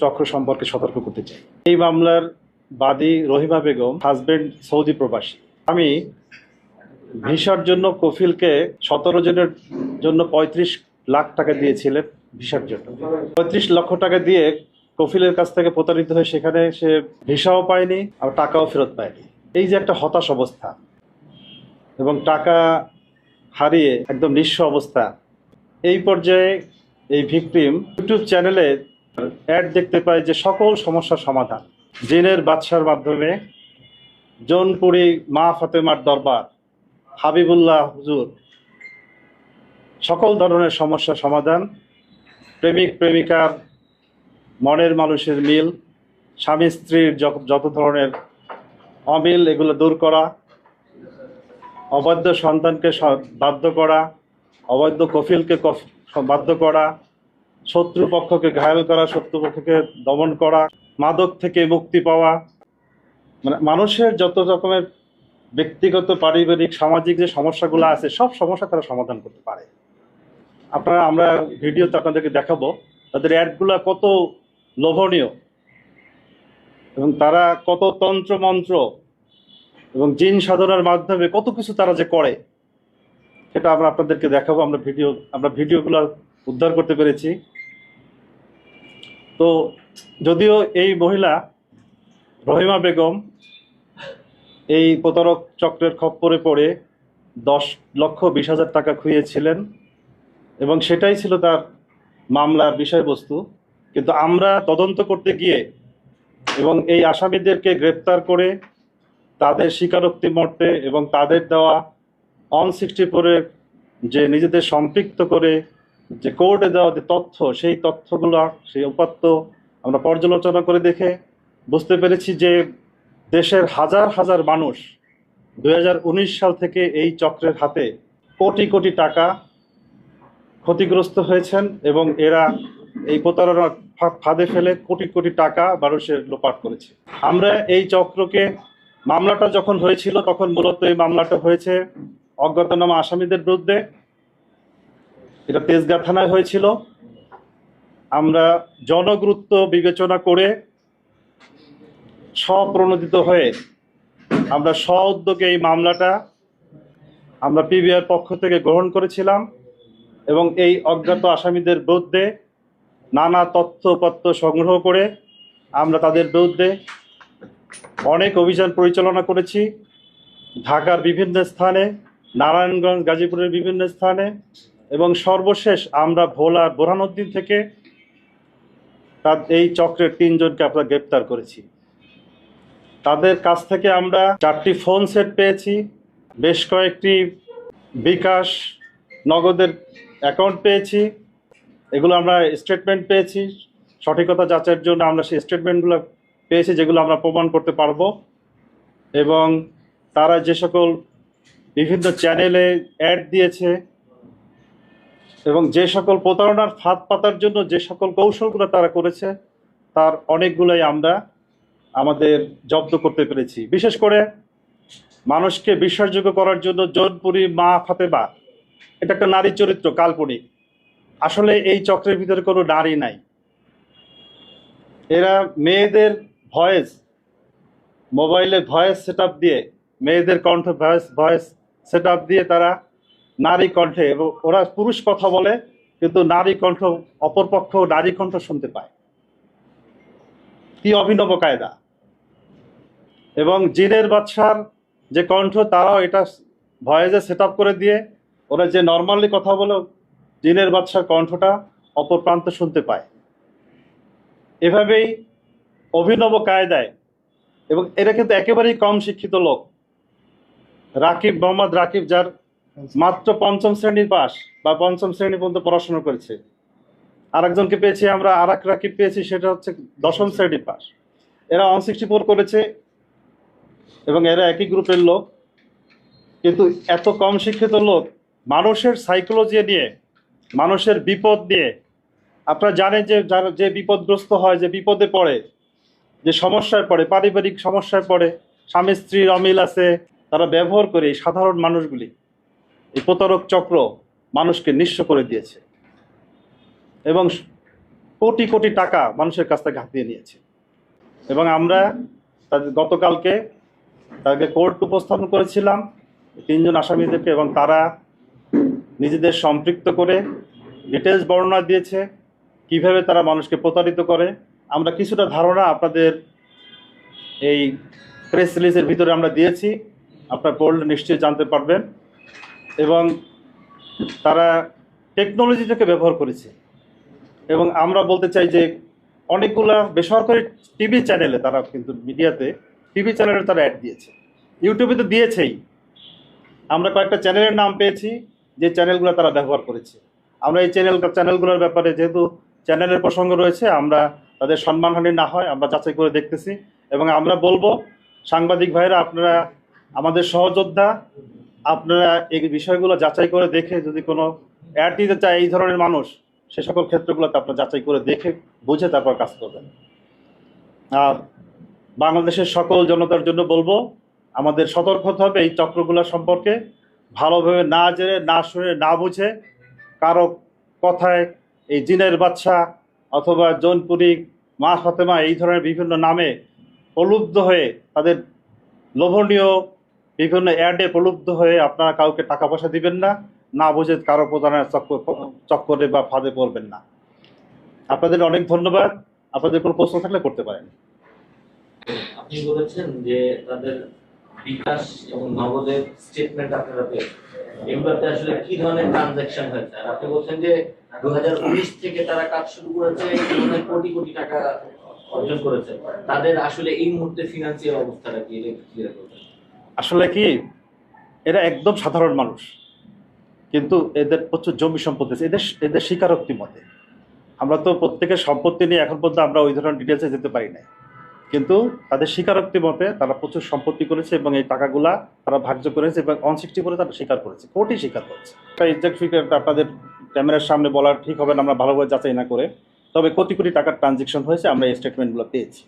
চক্র সম্পর্কে সতর্ক করতে চাই। এই মামলার বাদী রহিমা বেগম হাজবেন্ড সৌদি প্রবাসী। আমি ভিসার জন্য কফিলকে সতেরো জনের জন্য পঁয়ত্রিশ লাখ টাকা দিয়েছিলেন ভিসার জন্য। পঁয়ত্রিশ লক্ষ টাকা দিয়ে কফিলের কাছ থেকে প্রতারিত হয়ে সেখানে সে ভিসাও পায়নি আর টাকাও ফেরত পায়নি। এই যে একটা হতাশ অবস্থা এবং টাকা হারিয়ে একদম নিঃস্ব অবস্থা, এই পর্যায়ে এই ভিকটিম ইউটিউব চ্যানেলে অ্যাড দেখতে পাই যে সকল সমস্যার সমাধান। জিনের বাদশার মাধ্যমে জোনপুরি মা ফাতেমার দরবার, হাবিবুল্লাহ হুজুর, সকল ধরনের সমস্যার সমাধান, প্রেমিক, প্রেমিকার মনের মানুষের মিল, স্বামী, স্ত্রীর যত- ধরনের অমিল, এগুলো দূর করা, অবৈধ সন্তানকে বাধ্য করা, অবৈধ কফিলকে কফ- বাধ্য করা শত্রুপক্ষকে ঘায়ল করা শত্রুপক্ষকে দমন করা, মাদক থেকে মুক্তি পাওয়া। মানে মানুষের যত রকমের ব্যক্তিগত, পারিবারিক, সামাজিক যে সমস্যাগুলো আছে, সব সমস্যা তারা সমাধান করতে পারে। আপনারা, আমরা ভিডিওতে আপনাদেরকে দেখাবো, তাদের অ্যাডগুলো কত লোভনীয় এবং তারা কত তন্ত্র মন্ত্র এবং জিন সাধনার মাধ্যমে কত কিছু তারা যে করে, সেটা আমরা আপনাদেরকে দেখাবো। আমরা ভিডিও, আমরা ভিডিওগুলো উদ্ধার করতে পেরেছি। তো যদিও এই মহিলা রহিমা বেগম এই প্রতারক চক্রের খপ্পরে পড়ে দশ লক্ষ বিশ হাজার টাকা খুইয়েছিলেন এবং সেটাই ছিল তার মামলার বিষয়বস্তু। কিন্তু আমরা তদন্ত করতে গিয়ে এবং এই আসামিদেরকে গ্রেপ্তার করে তাদের স্বীকারোক্তি মর্তে এবং তাদের দেওয়া অন সিক্সটি ফোরের যে নিজেদের সম্পৃক্ত করে যে কোর্টে দেওয়া যে তথ্য, সেই তথ্যগুলো, সেই উপাত্ত আমরা পর্যালোচনা করে দেখে বুঝতে পেরেছি যে দেশের হাজার হাজার মানুষ দু হাজার উনিশ সাল থেকে এই চক্রের হাতে কোটি কোটি টাকা ক্ষতিগ্রস্ত হয়েছেন এবং এরা এই প্রতারণার ফাঁদে ফেলে কোটি কোটি টাকা মানুষের লোপাট করেছে। আমরা এই চক্রকে, মামলাটা যখন হয়েছিল, তখন মূলত এই মামলাটা হয়েছে অজ্ঞাতনামা আসামিদের বিরুদ্ধে। এটা তেজগাঁ থানায় হয়েছিল। আমরা জনগুরুত্ব বিবেচনা করে স্বপ্রণোদিত হয়ে আমরা স্ব উদ্যোগে এই মামলাটা আমরা পিবিআর পক্ষ থেকে গ্রহণ করেছিলাম এবং এই অজ্ঞাত আসামিদের বিরুদ্ধে নানা তথ্যপত্র সংগ্রহ করে আমরা তাদের বিরুদ্ধে অনেক অভিযান পরিচালনা করেছি। ঢাকার বিভিন্ন স্থানে, নারায়ণগঞ্জ, গাজীপুরের বিভিন্ন স্থানে এবং সর্বশেষ আমরা ভোলার বোরহানুদ্দিন থেকে তার এই চক্রের তিনজনকে আমরা গ্রেপ্তার করেছি। তাদের কাছ থেকে আমরা চারটি ফোন সেট পেয়েছি, বেশ কয়েকটি বিকাশ নগদের অ্যাকাউন্ট পেয়েছি, এগুলো আমরা স্টেটমেন্ট পেয়েছি সঠিকতা যাচাইয়ের জন্য আমরা সেই স্টেটমেন্টগুলো পেয়েছি যেগুলো আমরা প্রমাণ করতে পারব এবং তারা যে সকল বিভিন্ন চ্যানেলে অ্যাড দিয়েছে এবং যে সকল প্রতারণার ফাঁদ পাতার জন্য যে সকল কৌশলগুলো তারা করেছে, তার অনেকগুলোই আমরা আমাদের জব্দ করতে পেরেছি। বিশেষ করে মানুষকে বিশ্বাসযোগ্য করার জন্য জোনপুরি মা ফাতেমা, এটা একটা নারী চরিত্র, কাল্পনিক। আসলে এই চক্রের ভিতরে কোনো নারী নাই। এরা মেয়েদের ভয়েস, মোবাইলে ভয়েস সেট দিয়ে, মেয়েদের কণ্ঠ ভয়েস ভয়েস সেট দিয়ে তারা নারী কণ্ঠে ওরা পুরুষ কথা বলে, কিন্তু নারী কণ্ঠ অপরপক্ষ নারী কণ্ঠ শুনতে পায়। কি অভিনব কায়দা। এবং জিনের বাদশার যে কণ্ঠ, তারাও এটা ভয়েসে সেট করে দিয়ে, ওরা যে নর্মালি কথা বলে, জিনের বাদশার কণ্ঠটা অপর প্রান্ত শুনতে পায়। এভাবেই অভিনব কায়দায়, এবং এরা কিন্তু একেবারেই কম শিক্ষিত লোক। রাকিব, মোহাম্মদ রাকিব, যার মাত্র পঞ্চম শ্রেণির পাস বা পঞ্চম শ্রেণি পর্যন্ত পড়াশোনা করেছে। আরেকজনকে পেয়েছি আমরা আর এক রাকিব পেয়েছি সেটা হচ্ছে দশম শ্রেণির পাস এরা ওয়ান সিক্সটি ফোর করেছে এবং এরা একই গ্রুপের লোক। কিন্তু এত কম শিক্ষিত লোক মানুষের সাইকোলজি নিয়ে, মানুষের বিপদ নিয়ে, আপনারা জানেন যে যারা, যে বিপদগ্রস্ত হয়, যে বিপদে পড়ে, যে সমস্যায় পড়ে, পারিবারিক সমস্যায় পড়ে, স্বামী স্ত্রীর অমিল আছে, তারা ব্যবহার করে সাধারণ মানুষগুলি। এই প্রতারক চক্র মানুষকে নিঃস্ব করে দিয়েছে এবং কোটি কোটি টাকা মানুষের কাছ থেকে হাতিয়ে নিয়েছে। এবং আমরা তাদের গতকালকে তাদেরকে কোর্ট উপস্থাপন করেছিলাম, তিনজন আসামিদেরকে এবং তারা নিজেদের সম্পৃক্ত করে ডিটেলস বর্ণনা দিয়েছে, কীভাবে তারা মানুষকে প্রতারিত করে। আমরা কিছুটা ধারণা আপনাদের এই প্রেস রিলিজের ভিতরে আমরা দিয়েছি, আপনার পড়লে নিশ্চয়ই জানতে পারবেন। এবং তারা টেকনোলজিটাকে ব্যবহার করেছে। এবং আমরা বলতে চাই যে অনেকগুলা বেসরকারি টিভি চ্যানেলে তারা কিন্তু মিডিয়াতে টিভি চ্যানেলে তারা অ্যাড দিয়েছে। ইউটিউবে তো দিয়েছেই। আমরা কয়েকটা চ্যানেলের নাম পেয়েছি, যে চ্যানেলগুলো তারা ব্যবহার করেছে। আমরা এই চ্যানেল চ্যানেলগুলোর ব্যাপারে যেহেতু চ্যানেলের প্রসঙ্গ রয়েছে, আমরা তাদের সম্মানহানি না হয়, আমরা যাচাই করে দেখতেছি। এবং আমরা বলব, সাংবাদিক ভাইরা আপনারা আমাদের সহযোদ্ধা আপনারা এই বিষয়গুলো যাচাই করে দেখে যদি কোনো অ্যাড দিতে চায় এই ধরনের মানুষ, সে সকল ক্ষেত্রগুলোতে আপনার যাচাই করে দেখে বুঝে তারপর কাজ করবেন। আর বাংলাদেশের সকল জনতার জন্য বলব, আমাদের সতর্ক হতে হবে এই চক্রগুলো সম্পর্কে, ভালোভাবে না জেনে, না শুনে, না বুঝে, কারও কথায় এই জিনের বাচ্চা অথবা জৌনপুরি মা ফাতেমা এই ধরনের বিভিন্ন নামে প্রলুব্ধ হয়ে তাদের লোভনীয় বিভিন্ন অ্যাডে প্রলুব্ধ হয়ে আপনারা কাউকে টাকা পয়সা দিবেন না না বুঝে কারও প্রদানের চক্কর চক্করে বা ফাঁদে পড়বেন না। আপনাদের অনেক ধন্যবাদ। আপনাদের কোনো প্রশ্ন থাকলে করতে পারেন। আপনি বলেছেন যে তাদের বিকাশ এবং নগদের স্টেটমেন্ট আপনারা পেয়েছেন। এগুলোতে আসলে কি ধরনের ট্রানজাকশন হয়েছে? আর আপনি বলছেন যে দুহাজার উনিশ থেকে তারা কাজ শুরু করেছে কোটি কোটি টাকা অর্জন করেছে। তাদের আসলে এই মুহূর্তে ফিনান্সিয়াল অবস্থাটা কি? ক্লিয়ার আসলে কি, এরা একদম সাধারণ মানুষ, কিন্তু এদের প্রচুর জমি সম্পত্তি আছে। এদের এদের স্বীকারোক্তি মতে, আমরা তো প্রত্যেকের সম্পত্তি নিয়ে এখন পর্যন্ত আমরা ওই ধরনের ডিটেলসে যেতে পারি না কিন্তু তাদের স্বীকারোক্তি মতে তারা প্রচুর সম্পত্তি করেছে এবং এই টাকাগুলা তারা ভাগ্য করেছে এবং অন সিক্সটি করে তারা স্বীকার করেছে কোর্টই স্বীকার করেছে। একটা এক্সাক্ট ফিগারটা আপনাদের ক্যামেরার সামনে বলা ঠিক হবে না, আমরা ভালোভাবে যাচাই না করে, তবে কোটি কোটি টাকার ট্রানজেকশন হয়েছে, আমরা এই স্টেটমেন্টগুলো পেয়েছি।